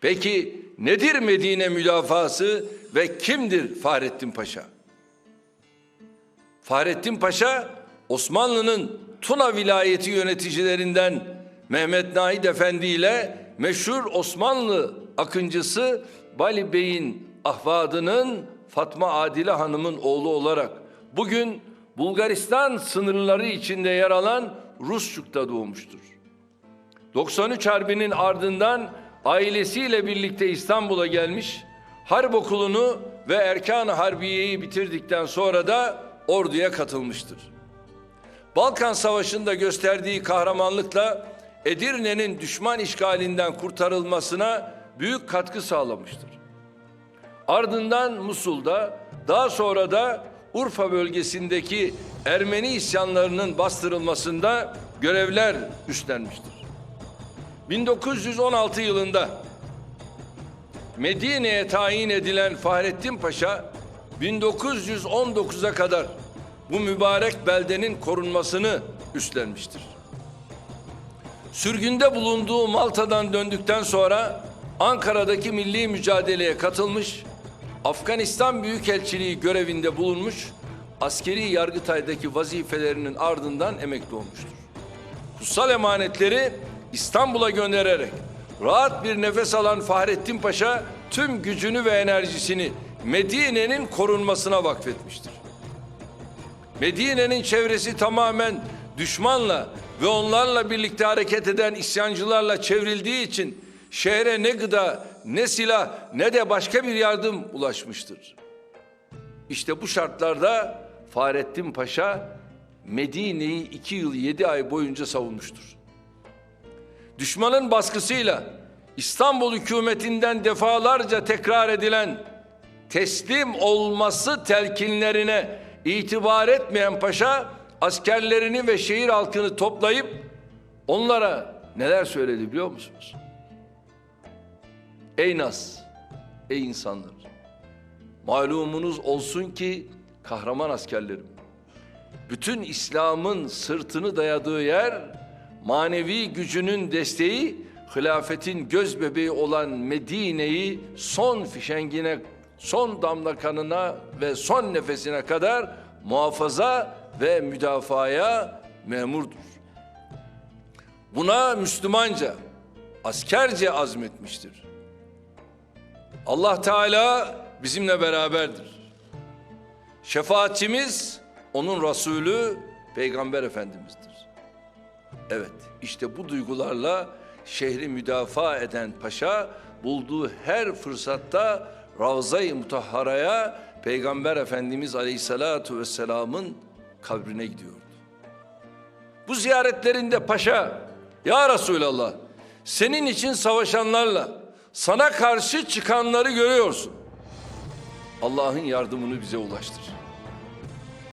Peki nedir Medine müdafası ve kimdir Fahrettin Paşa? Fahrettin Paşa Osmanlı'nın Tuna vilayeti yöneticilerinden Mehmet Naid Efendi ile meşhur Osmanlı akıncısı Bali Bey'in ahvadının Fatma Adile Hanım'ın oğlu olarak bugün Bulgaristan sınırları içinde yer alan Rusçuk'ta doğmuştur. 93 Harbi'nin ardından ailesiyle birlikte İstanbul'a gelmiş, harp okulunu ve erkan Harbiye'yi bitirdikten sonra da orduya katılmıştır. Balkan Savaşı'nda gösterdiği kahramanlıkla Edirne'nin düşman işgalinden kurtarılmasına büyük katkı sağlamıştır. Ardından Musul'da, daha sonra da Urfa bölgesindeki Ermeni isyanlarının bastırılmasında görevler üstlenmiştir. 1916 yılında Medine'ye tayin edilen Fahrettin Paşa 1919'a kadar bu mübarek beldenin korunmasını üstlenmiştir. Sürgünde bulunduğu Malta'dan döndükten sonra Ankara'daki milli mücadeleye katılmış, Afganistan Büyükelçiliği görevinde bulunmuş, askeri yargıtaydaki vazifelerinin ardından emekli olmuştur. Kutsal emanetleri İstanbul'a göndererek rahat bir nefes alan Fahrettin Paşa tüm gücünü ve enerjisini Medine'nin korunmasına vakfetmiştir. Medine'nin çevresi tamamen düşmanla ve onlarla birlikte hareket eden isyancılarla çevrildiği için şehre ne gıda, ne silah, ne de başka bir yardım ulaşmıştır. İşte bu şartlarda Fahrettin Paşa Medine'yi iki yıl yedi ay boyunca savunmuştur. Düşmanın baskısıyla İstanbul hükümetinden defalarca tekrar edilen teslim olması telkinlerine itibar etmeyen paşa askerlerini ve şehir halkını toplayıp onlara neler söyledi biliyor musunuz? Ey Nas, ey insanlar, malumunuz olsun ki kahraman askerlerim, bütün İslam'ın sırtını dayadığı yer, manevi gücünün desteği, hilafetin göz bebeği olan Medine'yi son fişengine, son damla kanına ve son nefesine kadar muhafaza ve müdafaya memurdur. Buna Müslümanca, askerce azmetmiştir. Allah Teala bizimle beraberdir. Şefaatçimiz onun Resulü Peygamber Efendimiz'dir. Evet işte bu duygularla şehri müdafaa eden paşa bulduğu her fırsatta Ravza-i Mutahhara'ya Peygamber Efendimiz Aleyhisselatu Vesselam'ın kabrine gidiyordu. Bu ziyaretlerinde paşa ya Resulallah senin için savaşanlarla sana karşı çıkanları görüyorsun. Allah'ın yardımını bize ulaştır.